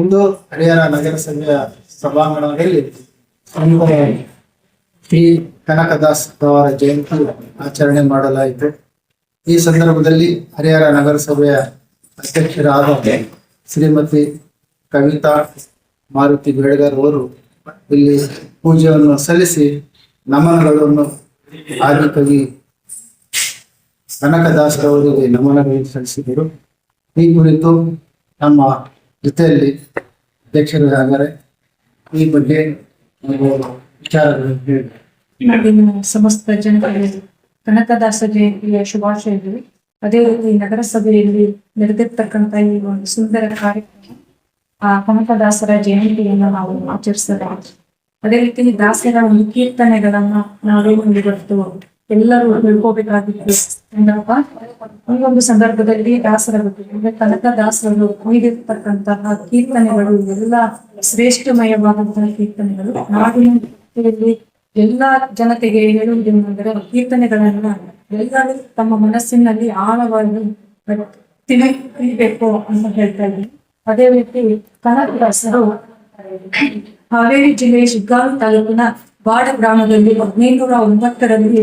ಒಂದು ಹರಿಹರ ನಗರಸಭೆಯ ಸಭಾಂಗಣದಲ್ಲಿ ಶ್ರೀ ಕನಕದಾಸ್ ಅವರ ಜಯಂತಿ ಆಚರಣೆ ಮಾಡಲಾಯಿತು. ಈ ಸಂದರ್ಭದಲ್ಲಿ ಹರಿಹರ ನಗರಸಭೆಯ ಅಧ್ಯಕ್ಷರಾದ ಶ್ರೀಮತಿ ಕವಿತಾ ಮಾರುತಿ ಬೇಡಗರ್ ಅವರು ಇಲ್ಲಿ ಪೂಜೆಯನ್ನು ಸಲ್ಲಿಸಿ ನಮನಗಳನ್ನು ಆದಿಕವಿ ಕನಕದಾಸ್ ಅವರಿಗೆ ನಮನಗಳನ್ನು ಸಲ್ಲಿಸಿದರು. ಈ ಕುರಿತು ನಮ್ಮ ಜೊತೆಯಲ್ಲಿ ಅಧ್ಯಕ್ಷರಾದರೆ ಈ ಬಗ್ಗೆ ಸಮಸ್ತ ಜನರಿಗೆ ಕನಕದಾಸ ಜಯಂತಿಯ ಶುಭಾಶಯಗಳು ಅದೇ ರೀತಿ ನಗರಸಭೆಯಲ್ಲಿ ನಡೆದಿರ್ತಕ್ಕಂಥ ಈ ಒಂದು ಸುಂದರ ಕಾರ್ಯಕ್ರಮ, ಆ ಕನಕದಾಸರ ಜಯಂತಿಯನ್ನು ನಾವು ಆಚರಿಸಲಾಗಿದೆ ಅದೇ ರೀತಿ ದಾಸರ ಒಂದು ಕೀರ್ತನೆಗಳನ್ನ ನಾವು ಇವತ್ತು ಎಲ್ಲರೂ ತಿಳ್ಕೋಬೇಕಾಗಿತ್ತು ಈ ಒಂದು ಸಂದರ್ಭದಲ್ಲಿ ದಾಸರ ಬಗ್ಗೆ, ಕನಕ ಕನಕದಾಸರು ನೀಡಿರ್ತಕ್ಕಂತಹ ಕೀರ್ತನೆಗಳು, ಎಲ್ಲ ಶ್ರೇಷ್ಠಮಯವಾದಂತಹ ಕೀರ್ತನೆಗಳು. ನಾಡಿನ ಎಲ್ಲಾ ಜನತೆಗೆ ಹೇಳುವುದೇನೆಂದರೆ ಕೀರ್ತನೆಗಳನ್ನ ಎಲ್ಲರೂ ತಮ್ಮ ಮನಸ್ಸಿನಲ್ಲಿ ಆಳವಾಗಿ ತಿಳಿ ತಿಳಿಬೇಕು ಅಂತ ಹೇಳ್ತಾ ಇದ್ದೀನಿ. ಅದೇ ರೀತಿ ಕನಕದಾಸರು ಹಾವೇರಿ ಜಿಲ್ಲೆ ಶಿಗ್ಗಾಂವ್ ತಾಲೂಕಿನ ಬಾಡ ಗ್ರಾಮದಲ್ಲಿ ಹದಿನೈದುನೂರ ಒಂಬತ್ತರಲ್ಲಿ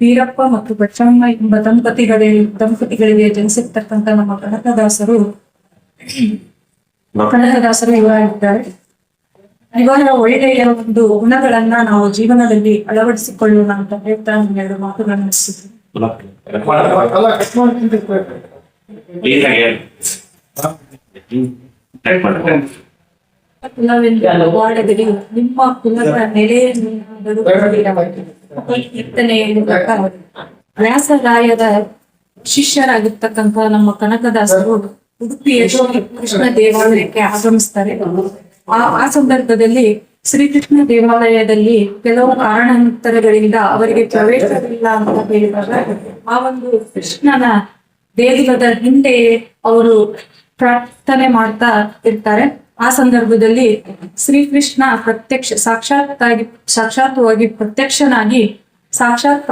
ವೀರಪ್ಪ ಮತ್ತು ಬಚ್ಚಮ್ಮ ಎಂಬ ದಂಪತಿಗಳೇ ದಂಪತಿಗಳಿಗೆ ಜನಿಸಿರ್ತಕ್ಕಂಥ ನಮ್ಮ ಕನಕದಾಸರು. ಕನಕದಾಸರು ಇವಾಗಿದ್ದಾರೆ ಇವರ ಒಳ್ಳೆಯ ಒಂದು ಗುಣಗಳನ್ನ ನಾವು ಜೀವನದಲ್ಲಿ ಅಳವಡಿಸಿಕೊಳ್ಳೋಣ ಅಂತ ಹೇಳ್ತಾ ಎರಡು ಮಾತುಗಳನ್ನು ಮುಗಿಸಿದ್ದೀನಿ. ನಿಮ್ಮ ಕುಲದ ನೆಲೆಯನ್ನು ವ್ಯಾಸರಾಯದ ಶಿಷ್ಯರಾಗಿರ್ತಕ್ಕಂಥ ನಮ್ಮ ಕನಕದಾಸರು ಉಡುಪಿ ಶ್ರೀ ಕೃಷ್ಣ ದೇವಾಲಯಕ್ಕೆ ಆಗಮಿಸ್ತಾರೆ. ಆ ಆ ಸಂದರ್ಭದಲ್ಲಿ ಶ್ರೀಕೃಷ್ಣ ದೇವಾಲಯದಲ್ಲಿ ಕೆಲವು ಕಾರಣಾಂತರಗಳಿಂದ ಅವರಿಗೆ ಪ್ರವೇಶವಿಲ್ಲ ಅಂತ ಹೇಳಿದಾಗ ಆ ಒಂದು ಕೃಷ್ಣನ ದೇಗುಲದ ಹಿಂದೆ ಅವರು ಪ್ರಾರ್ಥನೆ ಮಾಡ್ತಾ ಇರ್ತಾರೆ. ಆ ಸಂದರ್ಭದಲ್ಲಿ ಶ್ರೀಕೃಷ್ಣ ಪ್ರತ್ಯಕ್ಷ ಸಾಕ್ಷಾತ್ತಾಗಿ ಸಾಕ್ಷಾತ್ವಾಗಿ ಪ್ರತ್ಯಕ್ಷನಾಗಿ, ಸಾಕ್ಷಾತ್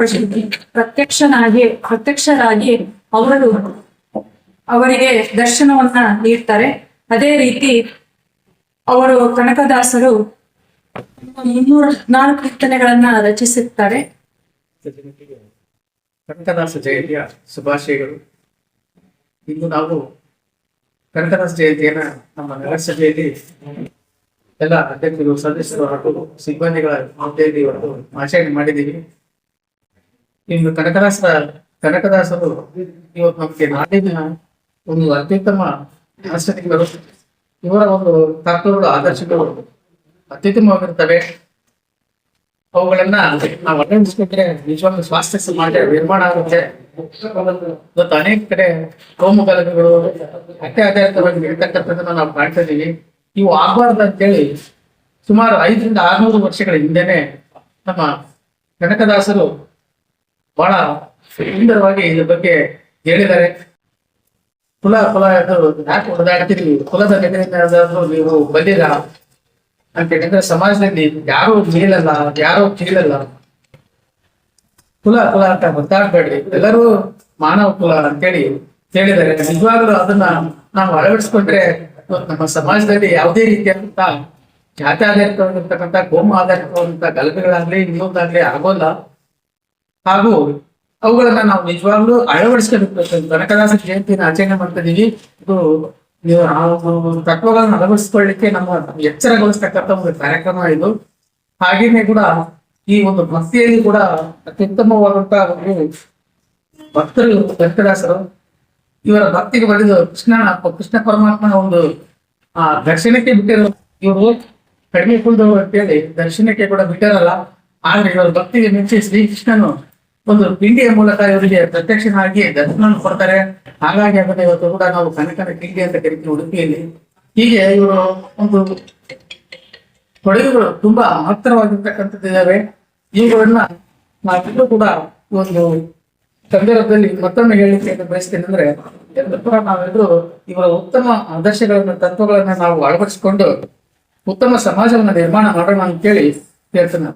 ಪ್ರತ್ಯಕ್ಷನಾಗಿ, ಪ್ರತ್ಯಕ್ಷರಾಗಿ ಅವರು ಅವರಿಗೆ ದರ್ಶನವನ್ನ ನೀಡ್ತಾರೆ. ಅದೇ ರೀತಿ ಅವರು ಕನಕದಾಸರು ಮುನ್ನೂರ ಹದಿನಾಲ್ಕು ಕೀರ್ತನೆಗಳನ್ನ ರಚಿಸಿರ್ತಾರೆ ಕನಕದಾಸ ಜಯಂತಿಯ ಶುಭಾಶಯಗಳು. ಇಂದು ನಾವು ಕನಕದಾಸ ಜಯಂತಿಯನ್ನ ನಮ್ಮ ನಗರಸಭೆಯಲ್ಲಿ ಎಲ್ಲ ಅಧ್ಯಕ್ಷರು, ಸದಸ್ಯರು ಹಾಗೂ ಸಿಬ್ಬಂದಿಗಳ ಹುದ್ದೆಯಲ್ಲಿ ಇವತ್ತು ಆಚರಣೆ ಮಾಡಿದ್ದೀವಿ. ಇನ್ನು ಕನಕದಾಸ, ಕನಕದಾಸರು ಇವತ್ತು ನಮಗೆ ನಾಡಿನ ಒಂದು ಅತ್ಯುತ್ತಮ ರಾಷ್ಟ್ರತಿಗಳು ಇವರ ಒಂದು ತತ್ವಗಳು, ಆದರ್ಶಗಳು ಅತ್ಯುತ್ತಮವಾಗಿರ್ತವೆ ಅವುಗಳನ್ನ ನಾವು ಅಳವಡಿಸ್ಕೊಂಡ್ರೆ ನಿಜವಾಗ್ಲೂ ಸ್ವಾಸ್ಥ್ಯ ಸಮಾಜ ನಿರ್ಮಾಣ ಆಗುತ್ತೆ. ಇವತ್ತು ಅನೇಕ ಕಡೆ ಕೋಮುಗಲಭೆಗಳು ಕಲಕಗಳು ಅತ್ಯಾಧಾರಿತವಾಗಿ ನಡೀತಕ್ಕಂಥದ್ದನ್ನ ನಾವು ಕಾಣ್ತಾ ಇದೀವಿ ಇವು ಆಗಬಾರ್ದು ಅಂತೇಳಿ ಸುಮಾರು ಐದರಿಂದ ಆರ್ನೂರು ವರ್ಷಗಳ ಹಿಂದೆನೆ ನಮ್ಮ ಕನಕದಾಸರು ಬಹಳ ಸುಂದರವಾಗಿ ಇದ್ರ ಬಗ್ಗೆ ಹೇಳಿದ್ದಾರೆ. ಕುಲ ಕುಲ ಯಾಕೆ ಹೊಡೆದಾಡ್ತೀರಿ ಕುಲದ ನೆಲೆಯಿಂದಾದ್ರೂ ನೀವು ಬಂದಿಲ್ಲ ಅಂತ ಹೇಳಿದ್ರೆ ಸಮಾಜದಲ್ಲಿ ಯಾರು ಮೇಲಲ್ಲ, ಯಾರು ಕೀಳಲ್ಲ. ಕುಲ ಕುಲ ಅಂತ ಗೊತ್ತಾಗ್ಬೇಡಿ ಎಲ್ಲರೂ ಮಾನವ ಕುಲ ಅಂತೇಳಿ ಹೇಳಿದರೆ ನಿಜವಾಗ್ಲೂ ಅದನ್ನ ನಾವು ಅಳವಡಿಸ್ಕೊಂಡ್ರೆ ನಮ್ಮ ಸಮಾಜದಲ್ಲಿ ಯಾವುದೇ ರೀತಿಯಾದಂತ ಜಾತಿ ಆಧಾರಿತವಾಗಿರ್ತಕ್ಕಂಥ ಕೋಮ ಆಧಾರಿತವಾದಂತ ಗಲಭೆಗಳಾಗ್ಲಿ, ಇನ್ನೊಂದಾಗ್ಲಿ ಆಗೋಲ್ಲ. ಹಾಗೂ ಅವುಗಳನ್ನ ನಾವು ನಿಜವಾಗ್ಲೂ ಅಳವಡಿಸ್ಕೋಬೇಕು ಕನಕದಾಸ ಜಯಂತಿನ ಆಚರಣೆ ಮಾಡ್ತಾ ಇದೀವಿ. ಇದು ನೀವು ನಾವು ತತ್ವಗಳನ್ನ ಅಳವಡಿಸ್ಕೊಳ್ಳಿಕ್ಕೆ ನಮ್ಮ ಎಚ್ಚರಗೊಳಿಸ್ತಕ್ಕಂಥ ಒಂದು ಕಾರ್ಯಕ್ರಮ ಇದು. ಹಾಗೇನೆ ಕೂಡ ಈ ಒಂದು ಭಕ್ತಿಯಲ್ಲಿ ಕೂಡ ಅತ್ಯುತ್ತಮವಾದಂತಹ ಒಂದು ಭಕ್ತರು ಭಕ್ತದಾಸರು ಇವರ ಭಕ್ತಿಗೆ ಬರೆದು ಕೃಷ್ಣನ ಕೃಷ್ಣ ಪರಮಾತ್ಮನ ಒಂದು, ಆ, ದರ್ಶನಕ್ಕೆ ಬಿಟ್ಟಿರೋ. ಇವರು ಕಡಿಮೆ ಕುಲದವರು ಅಂತೇಳಿ ದರ್ಶನಕ್ಕೆ ಕೂಡ ಬಿಟ್ಟಿರಲ್ಲ. ಆದ್ರೆ ಇವರ ಭಕ್ತಿಗೆ ಮೆಚ್ಚಿ ಶ್ರೀಕೃಷ್ಣನು ಒಂದು ಪಿಂಡಿಯ ಮೂಲಕ ಇವರಿಗೆ ಪ್ರತ್ಯಕ್ಷನಾಗಿ ದರ್ಶನವನ್ನು ಕೊಡ್ತಾರೆ. ಹಾಗಾಗಿ ಅದನ್ನ ಇವತ್ತು ಕೂಡ ನಾವು ಕನಕನ ಕಿಂಡಿ ಅಂತ ಕರಿತೀವಿ ಉಡುಪಿಯಲ್ಲಿ. ಹೀಗೆ ಇವರು ಒಂದು ಕೊಡುಗೆಗಳು ತುಂಬಾ ಮಹತ್ತರವಾಗಿರ್ತಕ್ಕಂಥದ್ದಿದ್ದಾವೆ ಇವುಗಳನ್ನ ನಾವೆಲ್ಲರೂ ಕೂಡ ಒಂದು ಸಂದರ್ಭದಲ್ಲಿ ಮತ್ತೊಮ್ಮೆ ಹೇಳಿಕೆ ಬಯಸ್ತೇನೆ ಅಂದ್ರೆ ಎಲ್ಲರೂ ನಾವೆಲ್ಲರೂ ಇವರ ಉತ್ತಮ ಆದರ್ಶಗಳನ್ನ, ತತ್ವಗಳನ್ನ ನಾವು ಅಳವಡಿಸಿಕೊಂಡು ಉತ್ತಮ ಸಮಾಜವನ್ನು ನಿರ್ಮಾಣ ಮಾಡೋಣ ಅಂತೇಳಿ ಹೇಳ್ತೇನೆ.